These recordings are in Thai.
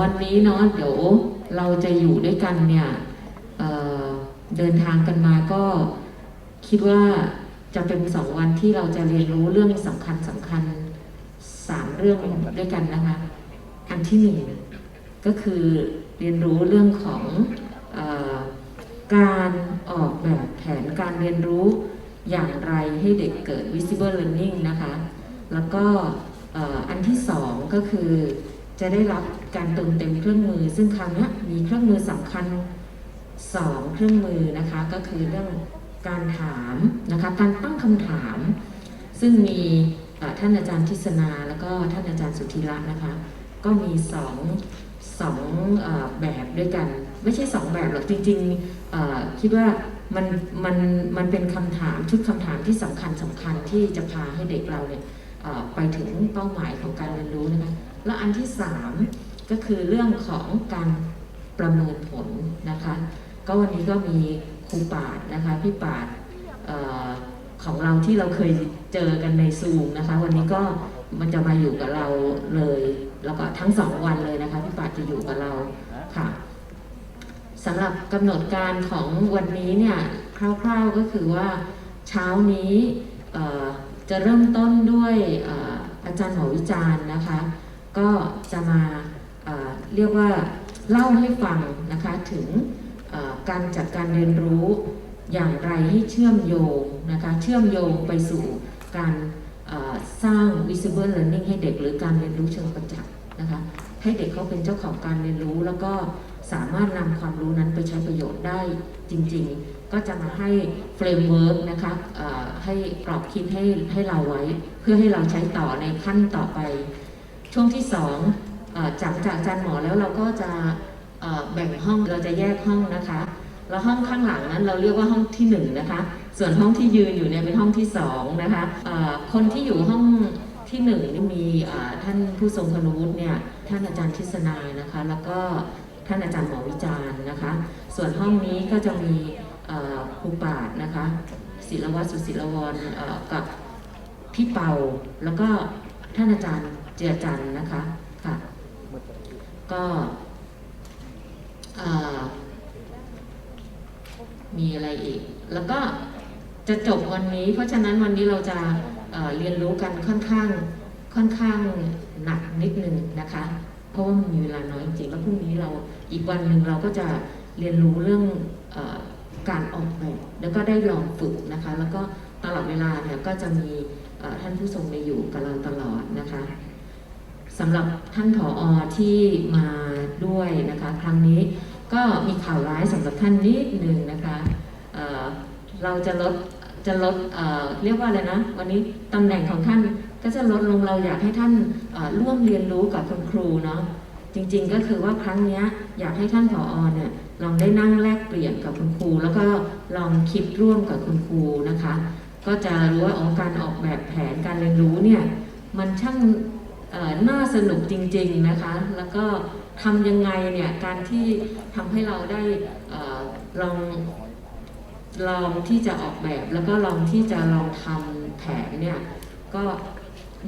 วันนี้เนาะเดี๋ยวเราจะอยู่ด้วยกันเนี่ยเเดินทางกันมาก็คิดว่าจะเป็นสองวันที่เราจะเรียนรู้เรื่องสำคัญสำคัญสามเรื่องด้วยกันนะคะ อันที่หนึ่งก็คือเรียนรู้เรื่องของออการออกแบบแผนการเรียนรู้อย่างไรให้เด็กเกิด visible learning นะคะ แล้วก็อันที่สองก็คือจะได้รับ การเติมเต็มเครื่องมือ ซึ่งคราวเนี้มีเครื่องมือสำคัญสองเครื่องมือนะคะก็คือเรื่องการถามนะคะการตั้งคำถาม ซึ่งมีท่านอาจารย์ทิศนาแล้วก็ท่านอาจารย์สุธีระนะคะก็มีสองสองอแบบด้วยกัน ไม่ใช่สองแบบหรอกจริงๆคิดว่ามันมันมันเป็นคำถามชุดคำถามที่สำคัญสำคัญที่จะพาให้เด็กเราเนี่ยไปถึงเป้าหมายของการเรียนรู้นะคะและอันที่สาม ก็คือเรื่องของการประเมินผลนะคะ ก็วันนี้ก็มีครูปาดนะคะพี่ปาดออของเราที่เราเคยเจอกันในซูมนะคะ วันนี้ก็มันจะมาอยู่กับเราเลย แล้วก็ทั้งสองวันเลยนะคะพี่ปาดจะอยู่กับเราค่ะสำหรับกำหนดการของวันนี้เนี่ยคร่าวๆก็คือว่าเช้านี้จะเริ่มต้นด้วยอออาจารย์หมอวิจารณ์นะคะ ก็จะมา เรียกว่าเล่าให้ฟังนะคะถึงการจัดการเรียนรู้อย่างไรให้เชื่อมโยงนะคะเชื่อมโยงไปสู่การสร้าง visible learning ให้เด็กหรือการเรียนรู้เชิงประจักษ์นะคะให้เด็กเขาเป็นเจ้าของการเรียนรู้ แล้วก็สามารถนำความรู้นั้นไปใช้ประโยชน์ได้จริง ๆ ก็จะมาให้เฟรมเวิร์กนะคะให้กรอบคิดให้ให้เราไว้ เพื่อให้เราใช้ต่อในขั้นต่อไป ช่วงที่สอง จากจากอาจารย์หมอแล้วเราก็จะแบ่งห้องเราจะแยกห้องนะคะ แล้วห้องข้างหลังนั้นเราเรียกว่าห้องที่หนึ่งนะคะ ส่วนห้องที่ยืนอยู่เนี่ยเป็นห้องที่สองนะคะคนที่อยู่ห้องที่หนึ่งนี่มีท่านผู้ทรงคุณวุฒิเนี่ยท่านอาจารย์ทิศนานะคะ แล้วก็ท่านอาจารย์หมอวิจารณ์นะคะ ส่วนห้องนี้ก็จะมีครูปาดนะคะศิลวัตรสุศิลวรกับพี่เปาแล้วก็ท่านอาจารย์เจือจันนะคะค่ะ ก็มีอะไรอีก แล้วก็จะจบวันนี้ เพราะฉะนั้นวันนี้เราจะเเรียนรู้กันค่อนข้างค่อนข้างหนักนิดนึงนะคะ เพราะว่ามันมีเวลาน้อยจริงๆแล้วพรุ่งนี้เราอีกวันหนึ่งเราก็จะเรียนรู้เรื่องอการออกแบบแล้วก็ได้ลองฝึกนะคะ แล้วก็ตลอดเวลาเนี่ยก็จะมีท่านผู้ทรงในอยู่กับเราตลอดนะคะ สำหรับท่านผออที่มาด้วยนะคะ ครั้งนี้ก็มีข่าวร้ายสำหรับท่านนิดหนึ่งนะคะเเราจะลดจะลดเเรียกว่าอะไรนะ วันนี้ตำแหน่งของท่านก็จะลดลงเราอยากให้ท่านร่วมเรียนรู้กับคุณครูเนาะจริงๆก็คือว่าครั้งนี้อยากให้ท่านผออเนี่ยลองได้นั่งแลกเปลี่ยนกับคุณครู แล้วก็ลองคิดร่วมกับคุณครูนะคะ ก็จะรู้ว่าอ๋อการออกแบบแผนการเรียนรู้เนี่ยมันช่าง น่าสนุกจริงๆนะคะ แล้วก็ทำยังไงเนี่ยการที่ทำให้เราได้อลองลองที่จะออกแบบ แล้วก็ลองที่จะลองทำแผนเนี่ยก็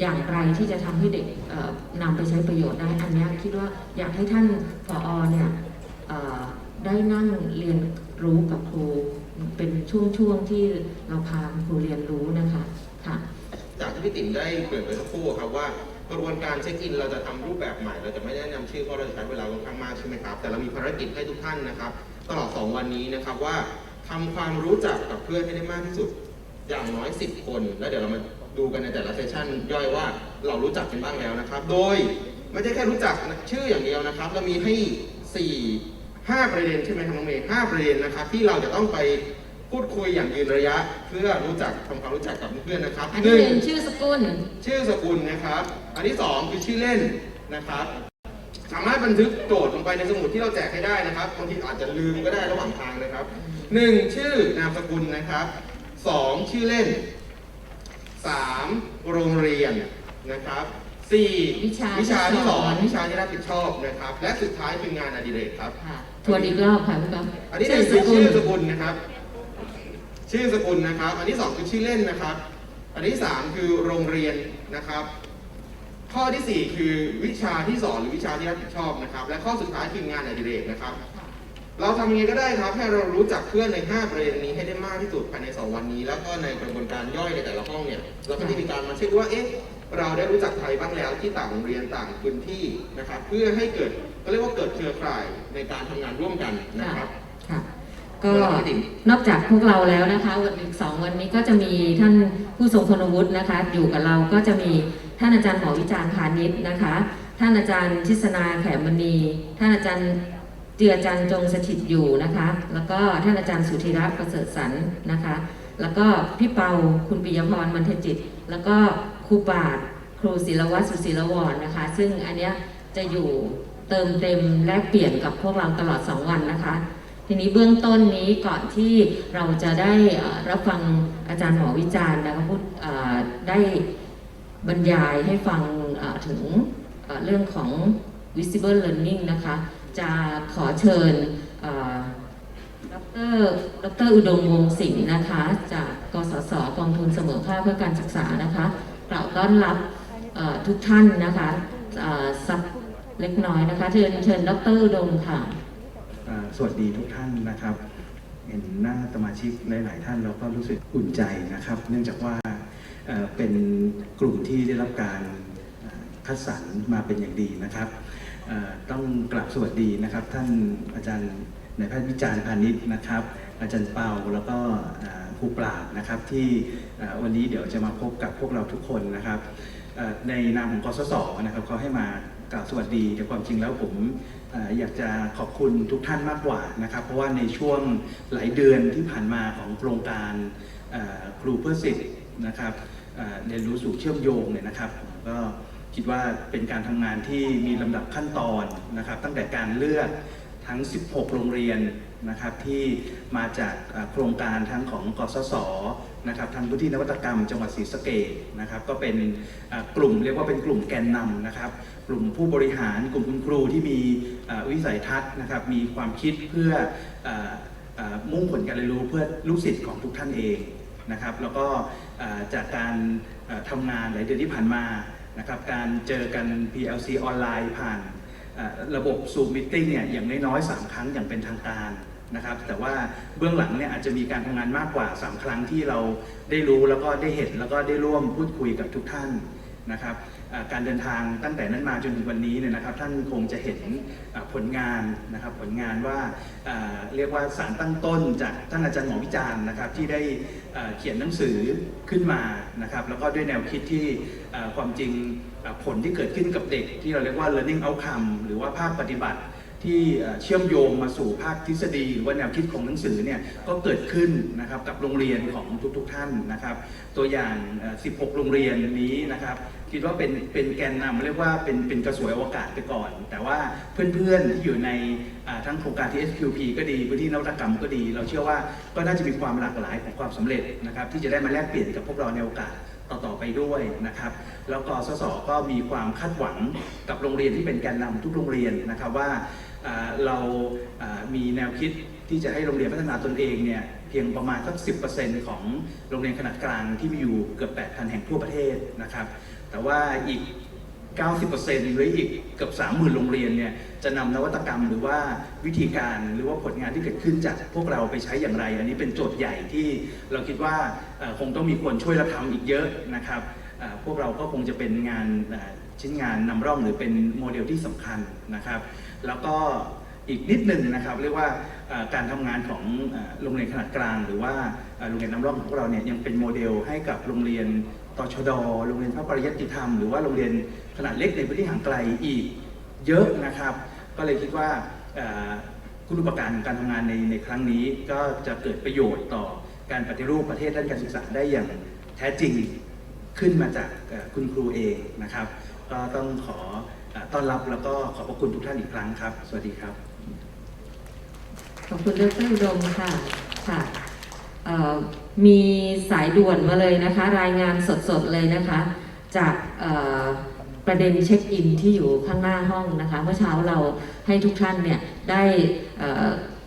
อย่างไรที่จะทำให้เด็กนำไปใช้ประโยชน์ได้อันนี้คิดว่าอยากให้ท่านผอเนี่ยได้นั่งเรียนรู้กับครูเป็นช่วงๆที่เราพาครูเรียนรู้นะคะค่ะจากที่พี่ติ๋มได้เกริ่นไปสักครู่ครับว่า กระบวนการเช็คอินเราจะทำรูปแบบใหม่ เราจะไม่ได้นำชื่อเพราะเราจะใช้เวลาค่อนข้างมากใช่ไหมครับ แต่เรามีภารกิจให้ทุกท่านนะครับ ตลอด 2 วันนี้นะครับว่าทำความรู้จักกับเพื่อนให้ได้มากที่สุด อย่างน้อย 10 คน แล้วเดี๋ยวเรามาดูกันในแต่ละเซสชันย่อยว่าเรารู้จักกันบ้างแล้วนะครับ โดยไม่ใช่แค่รู้จักชื่ออย่างเดียวนะครับ เรามีให้ 4 5 ประเด็นใช่ไหมครับน้องเมย์5ประเด็นนะครับ ที่เราจะต้องไปพูดคุยอย่างยืนระยะ เพื่อรู้จักทำความรู้จักกับเพื่อนๆนะครับอันที่หนึ่งชื่อสกุล ชื่อสกุลนะครับ อันที่สองคือชื่อเล่นนะครับ สามารถบันทึกโจทย์ลงไปในสมุดที่เราแจกให้ได้นะครับบางทีอาจจะลืมก็ได้ระหว่างทางนะครับหนึ่งชื่อนามสกุลนะครับสองชื่อเล่นสามโรงเรียนนะครับสี่วิชาวิชาที่ที่สสออน นวิชาที่รับผิดชอบนะครับ และสุดท้ายคืองานอดิเรกครับ ค่ะทวนอีกรอบค่ะพี่ป๊อปอันที่หนึ่งคือชื่อสกุลนะครับ ชื่อสกุลนะครับ อันที่สองคือชื่อเล่นนะครับ อันที่สามคือโรงเรียนนะครับ ข้อที่ 4 คือวิชาที่สอนหรือวิชาที่รับผิดชอบนะครับ และข้อสุดท้ายคืองานอดิเรกนะครับ เราทำยังไงก็ได้ครับให้เรารู้จักเพื่อนใน 5 ประเด็นนี้ให้ได้มากที่สุดภายใน 2 วันนี้ แล้วก็ในกระบวนการย่อยในแต่ละห้องเนี่ยเราก็จะมีการมาเช็คว่าเอ๊ะเราได้รู้จักใครบ้างแล้วที่ต่างโรงเรียนต่างพื้นที่นะครับ เพื่อให้เกิดก็เรียกว่าเกิดเครือข่ายในการทำงานร่วมกันนะครับ ค่ะ ก็นอกจากพวกเราแล้วนะคะวันอีกสองวันนี้ก็จะมีท่านผู้ทรงคุณวุฒินะคะ อยู่กับเราก็จะมี ท่านอาจารย์หมอวิจารณ์พาณิชย์นะคะ ท่านอาจารย์ชิสนาแขมณี ท่านอาจารย์เจือจันจงสถิตอยู่นะคะ แล้วก็ท่านอาจารย์สุธีรัตน์ประเสริฐสรรนะคะ แล้วก็พี่เปาคุณปิยพรมันเทจิต แล้วก็ครูปาดครูศิลวัตรสุศิลวรนะคะ ซึ่งอันเนี้ยจะอยู่เติมเต็มแลกเปลี่ยนกับพวกเราตลอด 2 วันนะคะ ทีนี้เบื้องต้นนี้ก่อนที่เราจะได้รับฟังอาจารย์หมอวิจารณ์นะคะพูดได้ บรรยายให้ฟังถึงเรื่องของ visible learning นะคะ จะขอเชิญดรดรอุดมวงศ์สิงห์นะคะ จากกสศกองทุนเสมอภาคเพื่อการศึกษานะคะกล่าวต้อนรับทุกท่านนะคะสักเล็กน้อยนะคะ เชิญเชิญดรอุดมค่ะอ่าสวัสดีทุกท่านนะครับ เห็นหน้าสมาชิกหลาย ๆ ท่านเราก็รู้สึกอุ่นใจนะครับ เนื่องจากว่า เป็นกลุ่มที่ได้รับการคัดสรรมาเป็นอย่างดีนะครับ ต้องกราบสวัสดีนะครับ ท่านอาจารย์นายแพทย์วิจารณ์พาณิชย์นะครับ อาจารย์เปาแล้วก็ครูปราบนะครับ ที่วันนี้เดี๋ยวจะมาพบกับพวกเราทุกคนนะครับในนามของกสศนะครับเขาให้มากล่าวสวัสดีแต่ความจริงแล้วผมอยากจะขอบคุณทุกท่านมากกว่านะครับ เพราะว่าในช่วงหลายเดือนที่ผ่านมาของโครงการครูเพื่อสิทธิ์นะครับ เรียนรู้สู่เชื่อมโยงเนี่ยนะครับก็คิดว่าเป็นการทำงานที่มีลำดับขั้นตอนนะครับ ตั้งแต่การเลือกทั้ง 16 โรงเรียนนะครับที่มาจากโครงการทั้งของกสศนะครับทางพื้นที่นวัตกรรมจังหวัดศรีสะเกษนะครับก็เป็นกลุ่มเรียกว่าเป็นกลุ่มแกนนำนะครับกลุ่มผู้บริหารกลุ่มคุณครูที่มีวิสัยทัศน์นะครับมีความคิดเพื่อ,ออมุ่งผลการเรียนรู้เพื่อลูกศิษย์ของทุกท่านเอง นะครับ แล้วก็จากการทำงานหลายเดือนที่ผ่านมานะครับการเจอกัน PLC ออนไลน์ผ่านระบบ Zoom Meeting เนี่ยอย่างน้อยๆ3ครั้งอย่างเป็นทางการนะครับ แต่ว่าเบื้องหลังเนี่ยอาจจะมีการทำงานมากกว่า 3 ครั้งที่เราได้รู้แล้วก็ได้เห็นแล้วก็ได้ร่วมพูดคุยกับทุกท่านนะครับ การเดินทางตั้งแต่นั้นมาจนถึงวันนี้เนี่ยนะครับ ท่านคงจะเห็นผลงานนะครับผลงานว่าเรียกว่าสารตั้งต้นจากท่านอาจารย์หมอวิจารณ์นะครับที่ได้เขียนหนังสือขึ้นมานะครับ แล้วก็ด้วยแนวคิดที่ความจริงผลที่เกิดขึ้นกับเด็ก ที่เราเรียกว่า learning outcome หรือว่าภาคปฏิบัติที่เชื่อมโยงมาสู่ภาคทฤษฎีหรือว่าแนวคิดของหนังสือเนี่ยก็เกิดขึ้นนะครับกับโรงเรียนของทุกๆทท่านนะครับ ตัวอย่าง 16 โรงเรียนนี้นะครับ คิดว่าเป็นเป็นแกนนำเรียกว่าเป็นเป็นกระสวยอวกาศไปก่อน แต่ว่าเพื่อนๆที่อยู่ในทั้งโครงการที่ SQP ก็ดีพื้นที่นวัตกรรมก็ดี เราเชื่อว่าก็น่าจะมีความหลากหลายของความสำเร็จนะครับที่จะได้มาแลกเปลี่ยนกับพวกเราในโอกาสต่อ ๆ ไปด้วยนะครับ แล้วก็สสก็มีความคาดหวังกับโรงเรียนที่เป็นแกนนำทุกโรงเรียนนะครับว่าเรามีแนวคิด ที่จะให้โรงเรียนพัฒนาตนเองเนี่ยเพียงประมาณสัก 10%ของโรงเรียนขนาดกลางที่มีอยู่เกือบ 8,000 แห่งทั่วประเทศนะครับ แต่ว่าอีก 90%หรืออีกเกือบ 30,000 โรงเรียนเนี่ยจะนำนวัตกรรมหรือว่าวิธีการหรือว่าผลงานที่เกิดขึ้นจากพวกเราไปใช้อย่างไร อันนี้เป็นโจทย์ใหญ่ที่เราคิดว่าคงต้องมีคนช่วยเราทำอีกเยอะนะครับพวกเราก็คงจะเป็นงานชิ้นงานนำร่องหรือเป็นโมเดลที่สำคัญนะครับ แล้วก็ อีกนิดหนึ่งนะครับ เรียกว่าการทำงานของโรงเรียนขนาดกลาง หรือว่าโรงเรียนน้ำร่องของพวกเราเนี่ยยังเป็นโมเดลให้กับโรงเรียนตชดโรงเรียนพระปริยัติธรรม หรือว่าโรงเรียนขนาดเล็กในพื้นที่ห่างไกลอีกเยอะนะครับ ก็เลยคิดว่าเอ่อคุณอุปการของการทำงานในในครั้งนี้ ก็จะเกิดประโยชน์ต่อการปฏิรูปประเทศด้านการศึกษาได้อย่างแท้จริงขึ้นมาจากคุณครูเองนะครับ ก็ต้องขอต้อนรับแล้วก็ขอบพระคุณทุกท่านอีกครั้งครับ สวัสดีครับ ขอบคุณดรอุดมค่ะค่ะมีสายด่วนมาเลยนะคะ รายงานสดๆเลยนะคะ จากประเด็นเช็คอินที่อยู่ข้างหน้าห้องนะคะ เมื่อเช้าเราให้ทุกท่านเนี่ยได้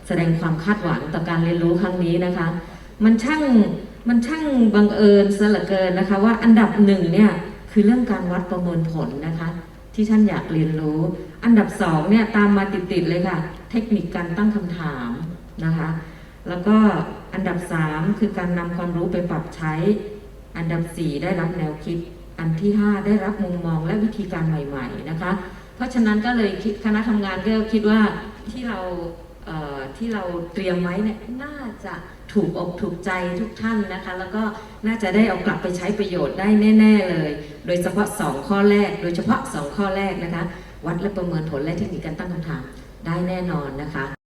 แสดงความคาดหวังต่อการเรียนรู้ครั้งนี้นะคะ มันช่างมันช่างบังเอิญซะเหลือเกินนะคะ ว่าอันดับหนึ่งเนี่ยคือเรื่องการวัดประเมินผลนะคะ ที่ท่านอยากเรียนรู้ อันดับสองเนี่ยตามมาติดๆเลยค่ะ เทคนิคการตั้งคำถามนะคะ แล้วก็อันดับสามคือการนำความรู้ไปปรับใช้ อันดับสี่ได้รับแนวคิด อันที่ห้าได้รับมุมมองและวิธีการใหม่ ๆนะคะ เพราะฉะนั้นก็เลยคิดคณะทำงานก็คิดว่าที่เรา ที่เราเตรียมไว้เนี่ยน่าจะถูกอกถูกใจทุกท่านนะคะ แล้วก็น่าจะได้เอากลับไปใช้ประโยชน์ได้แน่ ๆเลย โดยเฉพาะ 2 ข้อแรก โดยเฉพาะ 2 ข้อแรกนะคะ วัดและประเมินผลและเทคนิคการตั้งคำถามได้แน่นอนนะคะ